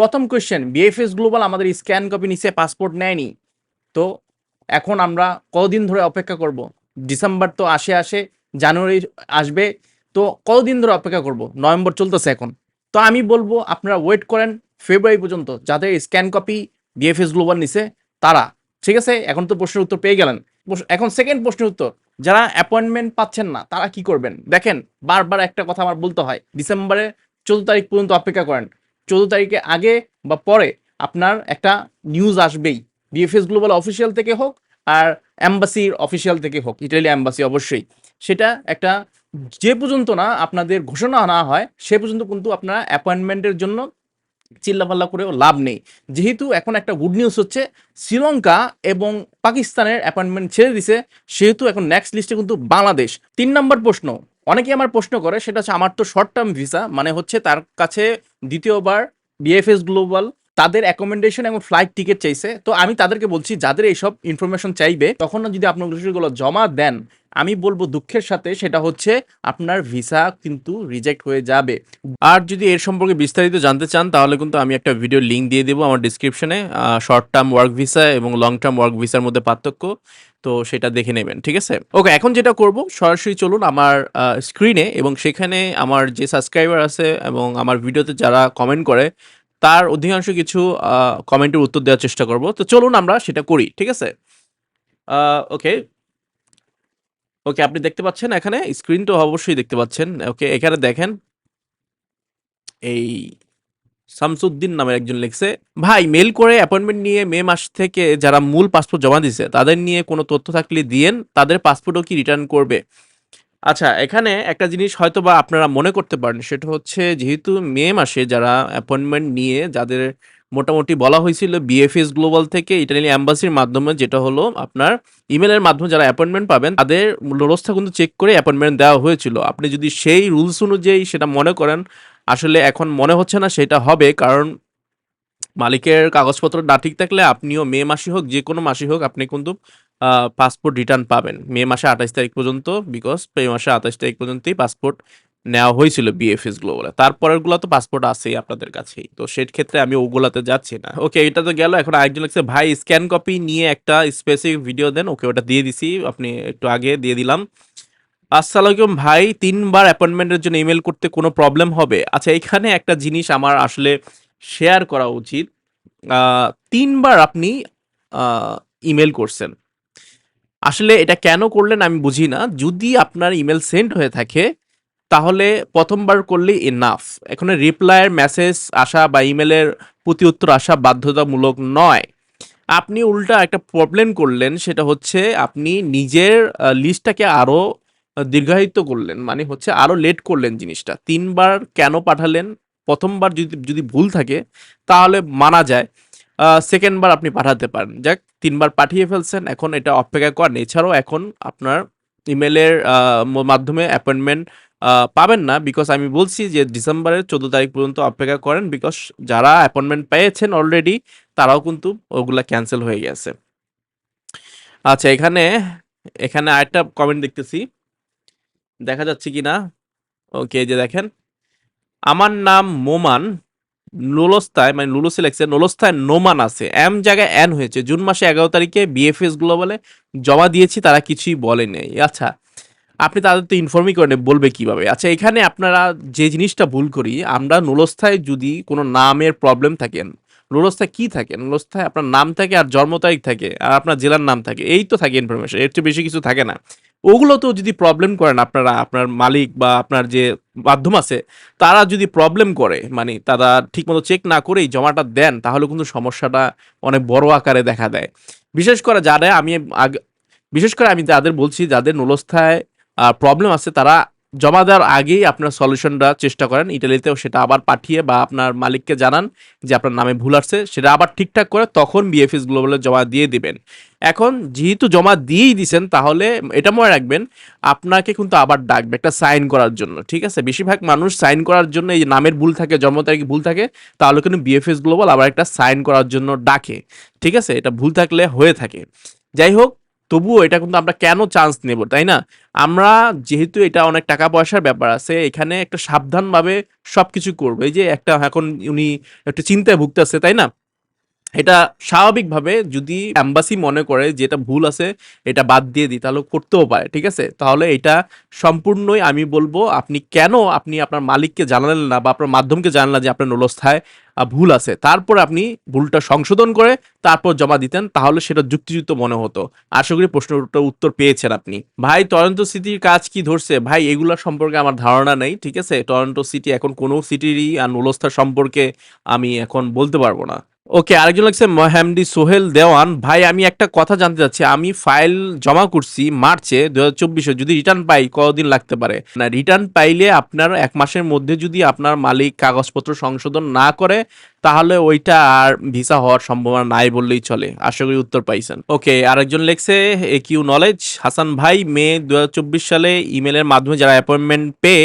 প্রথম question BFS global আমাদের scan copy নিচে পাসপোর্ট নেয়নি। তো এখন আমরা কতদিন ধরে অপেক্ষা করব? ডিসেম্বর তো আসে আসে জানুয়ারি আসবে, তো কতদিন ধরে অপেক্ষা করব? নভেম্বর চলতেছে এখন। তো আমি বলব, আপনারা ওয়েট করেন ফেব্রুয়ারি পর্যন্ত যাদের স্ক্যান কপি বিএফএস গ্লোবাল নিছে তারা। ঠিক আছে? এখন তো প্রশ্নের উত্তর পেয়ে গেলেন। এখন সেকেন্ড প্রশ্নের উত্তর, যারা অ্যাপয়েন্টমেন্ট পাচ্ছেন না, তারা কি করবেন? দেখেন, বারবার একটা কথা আমার বলতে হয় ডিসেম্বরে চোদ্দ তারিখ পর্যন্ত অপেক্ষা করেন। চোদ্দ তারিখে আগে বা পরে আপনার একটা নিউজ আসবেই। বিএফএস গ্লোবাল অফিসিয়াল থেকে হোক আর অ্যাম্বাসির অফিসিয়াল থেকে হোক ইটালি অ্যাম্বাসি অবশ্যই। সেটা একটা যে পর্যন্ত না আপনাদের ঘোষণা না হয়, সে পর্যন্ত কিন্তু আপনারা অ্যাপয়েন্টমেন্টের জন্য চিল্লাপাল্লা করেও লাভ নেই। যেহেতু এখন একটা গুড নিউজ হচ্ছে, শ্রীলঙ্কা এবং পাকিস্তানের অ্যাপয়েন্টমেন্ট ছেড়ে দিছে, সেহেতু এখন নেক্সট লিস্টে কিন্তু বাংলাদেশ। তিন নম্বর প্রশ্ন অনেকে আমার প্রশ্ন করে, সেটা হচ্ছে আমার তো শর্ট টার্ম ভিসা মানে হচ্ছে তার কাছে দ্বিতীয়বার বিএফএস গ্লোবাল তাদের অ্যাকোমোডেশন এবং ফ্লাইট টিকিট চাইছে। তো আমি তাদেরকে বলছি, যাদের এইসব ইনফরমেশন চাইবে, তখন যদি আপনার বিষয়গুলো জমা দেন, আমি বলব দুঃখের সাথে সেটা হচ্ছে আপনার ভিসা কিন্তু রিজেক্ট হয়ে যাবে। আর যদি এর সম্পর্কে বিস্তারিত জানতে চান, তাহলে কিন্তু আমি একটা ভিডিও লিঙ্ক দিয়ে দেবো আমার ডিসক্রিপশনে শর্ট টার্ম ওয়ার্ক ভিসা এবং লং টার্ম ওয়ার্ক ভিসার মধ্যে পার্থক্য। তো সেটা দেখে নেবেন, ঠিক আছে? ওকে এখন যেটা করব, সরাসরি চলুন আমার স্ক্রিনে এবং সেখানে আমার যে সাবস্ক্রাইবার আছে এবং আমার ভিডিওতে যারা কমেন্ট করে তার অধিকাংশ কিছু কমেন্টের উত্তর দেওয়ার চেষ্টা করব। তো চলুন আমরা সেটা করি, ঠিক আছে? ওকে। ওকে, আপনি দেখতে পাচ্ছেন এখানে? স্ক্রিন তো অবশ্যই দেখতে পাচ্ছেন। ওকে, এখানে দেখেন। এই শামসুদ্দিন নামের একজন লিখছে, ভাই, মেল করে অ্যাপয়েন্টমেন্ট নিয়ে মে মাস থেকে যারা মূল পাসপোর্ট জমা দিছে, তাদের নিয়ে কোনো তথ্য থাকলে দিয়েন, তাদের পাসপোর্টও কি রিটার্ন করবে? আচ্ছা এখানে একটা জিনিস হয়তো বা আপনারা মনে করতে পারেন, সেটা হচ্ছে যেহেতু মে মাসে যারা অ্যাপয়েন্টমেন্ট নিয়ে যাদের মোটামুটি বলা হয়েছিল বিএফএস গ্লোবাল থেকে ইটালি অ্যাম্বাসির মাধ্যমে, যেটা হলো আপনার ইমেলের মাধ্যমে যারা অ্যাপয়েন্টমেন্ট পাবেন, তাদের ব্যবস্থা কিন্তু চেক করে অ্যাপয়েন্টমেন্ট দেওয়া হয়েছিল। আপনি যদি সেই রুলস অনুযায়ী সেটা মনে করেন, আসলে এখন মনে হচ্ছে না সেটা হবে, কারণ মালিকের কাগজপত্র না ঠিক থাকলে আপনিও মে মাসে হোক যে কোনো মাসে হোক, আপনি কিন্তু পাসপোর্ট রিটার্ন পাবেন। মে মাসে আঠাশ তারিখ পর্যন্ত বিকজ মে মাসে আঠাশ তারিখ পর্যন্তই পাসপোর্ট নেওয়া হয়েছিল বিএফএস গ্লোবালে তারপরেরগুলো তো পাসপোর্ট আছেই আপনাদের কাছেই। তো সেই ক্ষেত্রে আমি ওগুলাতে যাচ্ছি না। ওকে এটা তো গেল। এখন আরেকজন লিখছে, ভাই স্ক্যান কপি নিয়ে একটা স্পেসিফিক ভিডিও দেন। ওকে ওটা দিয়ে দিছি। আপনি একটু আগে দিয়ে দিলাম। আসসালামাইকুম ভাই, তিনবার অ্যাপয়েন্টমেন্টের জন্য ইমেল করতে কোনো প্রবলেম হবে? আচ্ছা এখানে একটা জিনিস আমার আসলে শেয়ার করা উচিত। তিনবার আপনি ইমেল করছেন। আসলে এটা কেন করলেন আমি বুঝি না। যদি আপনার ইমেল সেন্ড হয়ে থাকে, তাহলে প্রথমবার করলে এনাফ এখানে রিপ্লাইয়ের মেসেজ আসা বা ইমেলের প্রতি উত্তর আসা বাধ্যতামূলক নয়। আপনি উল্টা একটা প্রবলেম করলেন, সেটা হচ্ছে আপনি নিজের লিস্টটাকে আরও দীর্ঘায়িত করলেন। মানে হচ্ছে আরও লেট করলেন জিনিসটা। তিনবার কেন পাঠালেন? প্রথমবার যদি যদি ভুল থাকে, তাহলে মানা যায়। সেকেন্ড বার আপনি পাঠাতে পারেন। যাক, তিনবার পাঠিয়ে ফেলছেন। এখন এটা অপেক্ষা করেন এছাড়াও এখন আপনার ইমেলের মাধ্যমে অ্যাপয়েন্টমেন্ট পাবেন না। বিকজ আমি বলছি যে ডিসেম্বরের চোদ্দ তারিখ পর্যন্ত অপেক্ষা করেন। বিকজ যারা অ্যাপয়েন্টমেন্ট পেয়েছেন অলরেডি তারাও কিন্তু ওগুলা ক্যান্সেল হয়ে গেছে। আচ্ছা এখানে এখানে আরেকটা কমেন্ট দেখতেছি। দেখা যাচ্ছে কি না ওকে যে দেখেন। আমার নাম মোমান। নুলস্তায় মানে লুলুসে লেখছে নুলস্তায় নোমান আছে। এম জায়গায় এন হয়েছে। জুন মাসে এগারো তারিখে বিএফএস গ্লোবালে জমা দিয়েছি, তারা কিছুই বলে নেই। আচ্ছা আপনি তাদের তো ইনফর্মই করেন বলবে কীভাবে? আচ্ছা এখানে আপনারা যে জিনিসটা ভুল করি, আমরা নুলস্থায় যদি কোনো নামের প্রবলেম থাকেন নুলস্থায় কি থাকে? নুলস্থায় আপনার নাম থাকে আর জন্ম তারিখ থাকে আর আপনার জেলার নাম থাকে। এই তো থাকে ইনফরমেশন এর চেয়ে বেশি কিছু থাকে না। ওগুলো তো যদি প্রবলেম করেন আপনারা, আপনার মালিক বা আপনার যে মাধ্যম আছে, তারা যদি প্রবলেম করে মানে তারা ঠিকমতো চেক না করেই জমাটা দেন, তাহলে কিন্তু সমস্যাটা অনেক বড় আকারে দেখা দেয়। বিশেষ করে যারা আমি বিশেষ করে আমি যাদের বলছি, যাদের নুলস্থায় প্রবলেম আছে, তারা জমা দেওয়ার আগেই আপনার সলিউশনটা চেষ্টা করেন ইটালিতেও সেটা আবার পাঠিয়ে বা আপনার মালিককে জানান যে আপনার নামে ভুল আসছে, সেটা আবার ঠিকঠাক করে তখন বিএফএস গ্লোবালে জমা দিয়ে দিবেন। এখন যেহেতু জমা দিয়েই দিছেন, তাহলে এটা মনে রাখবেন, আপনাকে কিন্তু আবার ডাকবে একটা সাইন করার জন্য, ঠিক আছে? বেশিরভাগ মানুষ সাইন করার জন্য এই নামের ভুল থাকে, জন্ম তারিখ ভুল থাকে, তাহলে কিন্তু বিএফএস গ্লোবাল আবার একটা সাইন করার জন্য ডাকে, ঠিক আছে? এটা ভুল থাকলে হয়ে থাকে। যাই হোক তবুও এটা কিন্তু আমরা কেন চান্স নেব, তাই না? আমরা যেহেতু এটা অনেক টাকা পয়সার ব্যাপার আছে, এখানে একটা সাবধানভাবে সব কিছু করবে। এই যে একটা, এখন উনি একটা চিন্তায় ভুগতেছে, তাই না? এটা স্বাভাবিকভাবে যদি অ্যাম্বাসি মনে করে যে এটা ভুল আছে, এটা বাদ দিয়ে দিই, তাহলে করতেও পারে, ঠিক আছে? তাহলে এটা সম্পূর্ণই আমি বলব, আপনি কেন আপনি আপনার মালিককে জানালেন না বা আপনার মাধ্যমকে জানালেন না যে আপনার নলস্থায় ভুল আছে? তারপর আপনি ভুলটা সংশোধন করে তারপর জমা দিতেন, তাহলে সেটা যুক্তিযুক্ত মনে হতো। আশা করি প্রশ্নটার উত্তর পেয়েছেন আপনি। ভাই, টরন্টো সিটির কাজ কি ধরছে? ভাই, এগুলা সম্পর্কে আমার ধারণা নেই, ঠিক আছে? টরন্টো সিটি এখন কোনো সিটিরই আর নলস্থা সম্পর্কে আমি এখন বলতে পারব না। ওকে আরেকজন লাগছে, মহামডি সোহেল দেওয়ান। ভাই, আমি একটা কথা জানতে চাচ্ছি। আমি ফাইল জমা করছি মার্চে দু হাজার যদি রিটার্ন পাই, কতদিন লাগতে পারে? না, রিটার্ন পাইলে আপনার এক মাসের মধ্যে যদি আপনার মালিক কাগজপত্র সংশোধন না করে, তাহলে ওইটা আর ভিসা হওয়ার সম্ভাবনা নাই বললেই চলে। আশা করি উত্তর পাইছেন। ওকে আরেকজন লেখছে এ কিউ নলেজ হাসান ভাই, মে দু হাজার চব্বিশ সালে ইমেলের মাধ্যমে যারা অ্যাপয়েন্টমেন্ট পেয়ে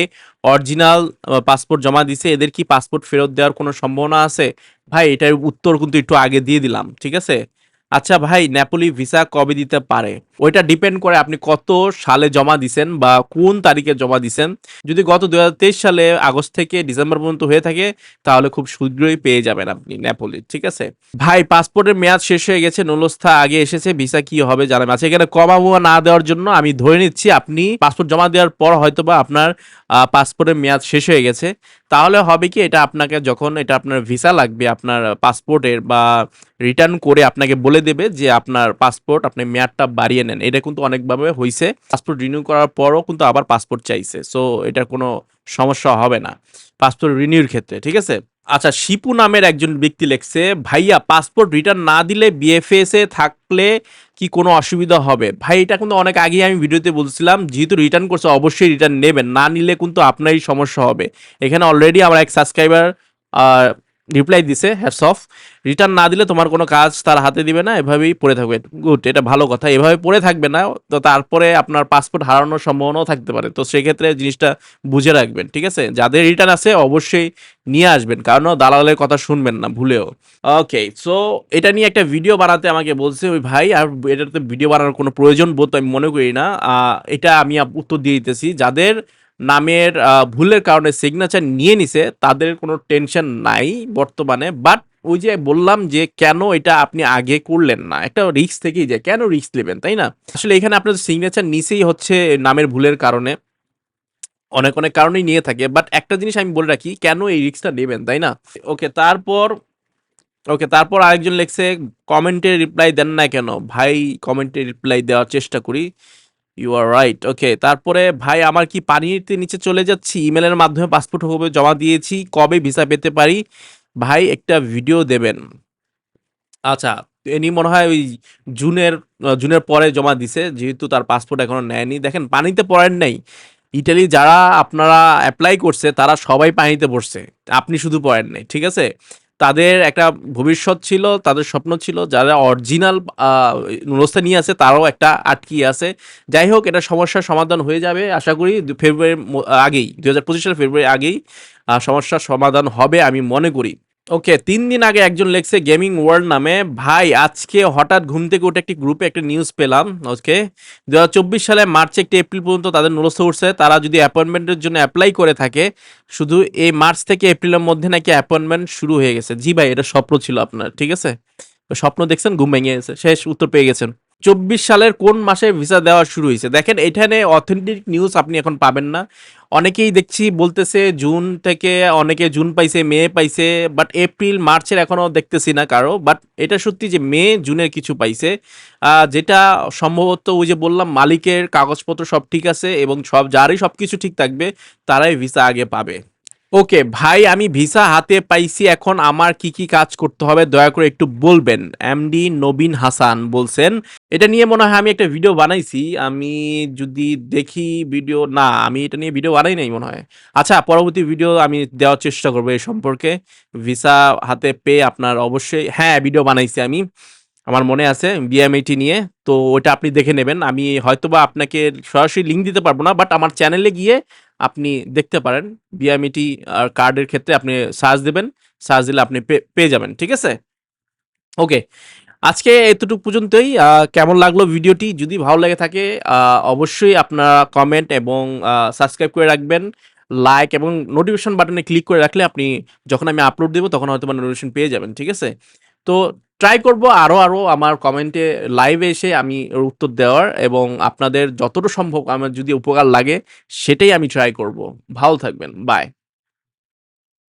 অরিজিনাল পাসপোর্ট জমা দিছে, এদের কি পাসপোর্ট ফেরত দেওয়ার কোনো সম্ভাবনা আছে? ভাই, এটার উত্তর কিন্তু একটু আগে দিয়ে দিলাম, ঠিক আছে? আচ্ছা ভাই নেপোলি ভিসা কবে দিতে পারে? ওইটা ডিপেন্ড করে আপনি কত সালে জমা দিছেন বা কোন তারিখে জমা দিছেন। যদি গত দুই হাজার তেইশ সালে আগস্ট থেকে ডিসেম্বর পর্যন্ত হয়ে থাকে, তাহলে খুব শীঘ্রই পেয়ে যাবেন আপনি নেপোলি ঠিক আছে? ভাই পাসপোর্টের মেয়াদ শেষ হয়ে গেছে নলস্থা আগে এসেছে ভিসা কি হবে জানাবেন আচ্ছা এখানে কমাবুয়া না দেওয়ার জন্য আমি ধরে নিচ্ছি, আপনি পাসপোর্ট জমা দেওয়ার পর হয়তোবা আপনার পাসপোর্টের মেয়াদ শেষ হয়ে গেছে। তাহলে হবে কি, এটা আপনাকে যখন, এটা আপনার ভিসা লাগবে, আপনার পাসপোর্টের বা রিটার্ন করে আপনাকে বলে দেবে যে আপনার পাসপোর্ট আপনি মেয়াদটা বাড়িয়ে নেন। এটা কিন্তু অনেকভাবে হয়েছে পাসপোর্ট রিনিউ করার পরও কিন্তু আবার পাসপোর্ট চাইছে। সো এটা কোনো সমস্যা হবে না। পাসপোর্ট রিনিউর ক্ষেত্রে, ঠিক আছে? আচ্ছা শিপু নামের একজন ব্যক্তি লেখছে, ভাইয়া পাসপোর্ট রিটার্ন না দিলে বিএফএস এ থাকলে কি কোনো অসুবিধা হবে? ভাই, এটা কিন্তু অনেক আগেই আমি ভিডিওতে বলছিলাম, যেহেতু রিটার্ন করছে, অবশ্যই রিটার্ন নেবেন। না নিলে কিন্তু আপনারই সমস্যা হবে। এখানে অলরেডি আমার এক সাবস্ক্রাইবার রিপ্লাই দিছে হ্যাটস অফ রিটার্ন না দিলে তোমার কোনো কাজ তার হাতে দিবে না, এভাবেই পড়ে থাকবে। গুড এটা ভালো কথা। এভাবে পড়ে থাকবে না, তো তারপরে আপনার পাসপোর্ট হারানোর সম্ভাবনাও থাকতে পারে। তো সেক্ষেত্রে জিনিসটা বুঝে রাখবেন, ঠিক আছে? যাদের রিটার্ন আছে, অবশ্যই নিয়ে আসবেন, কারণ দালালের কথা শুনবেন না, ভুলেও। ওকে সো এটা নিয়ে একটা ভিডিও বানাতে আমাকে বলছে, ওই ভাই, আর এটাতে ভিডিও বানানোর কোনো প্রয়োজন বোধ আমি মনে করি না। এটা আমি উত্তর দিয়ে দিতেছি। যাদের নামের ভুলের কারণে সিগনেচার নিয়ে নিছে, তাদের কোনো টেনশন নাই বর্তমানে বাট ওই যে বললাম যে কেন এটা আপনি আগে করলেন না, একটা রিস্ক থেকেই যায়, কেন রিস্ক নেবেন, তাই না? আসলে এখানে আপনার সিগনেচার নিচেই হচ্ছে নামের ভুলের কারণে, অনেক অনেক কারণেই নিয়ে থাকে বাট একটা জিনিস আমি বলে রাখি, কেন এই রিস্কটা নেবেন, তাই না? ওকে, তারপর ওকে, তারপর আরেকজন লেখছে কমেন্টে রিপ্লাই দেন না কেন, ভাই কমেন্টে রিপ্লাই দেওয়ার চেষ্টা করি ইউ আর রাইট ওকে তারপরে, ভাই, আমার কি পানিতে নিচে চলে যাচ্ছি? ইমেলের মাধ্যমে পাসপোর্ট হবে জমা দিয়েছি। কবে ভিসা পেতে পারি? ভাই, একটা ভিডিও দেবেন। আচ্ছা এনি মনে হয় ওই জুনের জুনের পরে জমা দিছে, যেহেতু তার পাসপোর্ট এখনও নেয়নি। দেখেন, পানিতে পড়েন নাই। ইটালি যারা আপনারা অ্যাপ্লাই করছে, তারা সবাই পানিতে পড়ছে। আপনি শুধু পড়েন নাই, ঠিক আছে? তাদের একটা ভবিষ্যৎ ছিল, তাদের স্বপ্ন ছিল, যারা অরিজিনাল নুরস্তা নিয়ে আছে তারাও একটা আটকি আছে যাই হোক, এটা সমস্যার সমাধান হয়ে যাবে। আশা করি ফেব্রুয়ারি ফেব্রুয়ারির আগেই দু হাজার পঁচিশ সালের ফেব্রুয়ারি আগেই সমস্যার সমাধান হবে আমি মনে করি। ওকে, তিন দিন আগে একজন লেখছে গেমিং ওয়ার্ল্ড নামে, ভাই, আজকে হঠাৎ ঘুম থেকে উঠে একটি গ্রুপে একটা নিউজ পেলাম, ওকে? দু হাজার চব্বিশ সালে মার্চ একটি এপ্রিল পর্যন্ত তাদের নুরস্থ উঠছে, তারা যদি অ্যাপয়েন্টমেন্টের জন্য অ্যাপ্লাই করে থাকে, শুধু এই মার্চ থেকে এপ্রিলের মধ্যে নাকি অ্যাপয়েন্টমেন্ট শুরু হয়ে গেছে। জি ভাই, এটা স্বপ্ন ছিল আপনার, ঠিক আছে? স্বপ্ন দেখছেন, ঘুম ভেঙে গেছে, শেষ উত্তর পেয়ে গেছেন। চব্বিশ সালের কোন মাসে ভিসা দেওয়া শুরু হয়েছে? দেখেন, এখানে অথেন্টিক নিউজ আপনি এখন পাবেন না। অনেকেই দেখছি বলতেছে জুন থেকে অনেকে জুন পাইছে, মে পাইছে বাট এপ্রিল, মার্চের এখনও দেখতেছি না কারও বাট এটা সত্যি যে মে, জুনের কিছু পাইছে যেটা সম্ভবত ওই যে বললাম মালিকের কাগজপত্র সব ঠিক আছে এবং সব, যারই সব কিছু ঠিক থাকবে, তারাই ভিসা আগে পাবে। ওকে ভাই, আমি ভিসা হাতে পাইছি। এখন আমার কি কি কাজ করতে হবে? দয়া করে একটু বলবেন। এমডি নবীন হাসান বলছেন, এটা নিয়ে মনে হয় আমি একটা ভিডিও বানাইছি। আমি যদি দেখি ভিডিও না, আমি এটা নিয়ে ভিডিও বানাই নাই মনে হয়। আচ্ছা পরবর্তী ভিডিও আমি দেওয়ার চেষ্টা করব এই সম্পর্কে। ভিসা হাতে পেয়ে আপনার অবশ্যই হ্যাঁ ভিডিও বানাইছি আমি। আমার মনে আছে বিএমএটি নিয়ে। তো ওটা আপনি দেখে নেবেন। আমি হয়তোবা আপনাকে সরাসরি লিঙ্ক দিতে পারব না বাট আমার চ্যানেলে গিয়ে আপনি দেখতে পারেন। বিএমইটি আর কার্ডের ক্ষেত্রে আপনি সার্চ দেবেন, সার্চ দিলে আপনি পেয়ে যাবেন, ঠিক আছে? ওকে আজকে এতটুকু পর্যন্তই। কেমন লাগল ভিডিওটি? যদি ভালো লেগে থাকে অবশ্যই আপনারা কমেন্ট এবং সাবস্ক্রাইব করে রাখবেন। লাইক এবং নোটিফিকেশন বাটনে ক্লিক করে রাখলে আপনি যখন আমি আপলোড দেবো, তখন হয়তো নোটিফিকেশন পেয়ে যাবেন, ঠিক আছে? তো ট্রাই করব আরও আরও আমার কমেন্টে লাইভে এসে আমি উত্তর দেওয়ার এবং আপনাদের যতটা সম্ভব আমার যদি উপকার লাগে, সেটাই আমি ট্রাই করব। ভালো থাকবেন বাই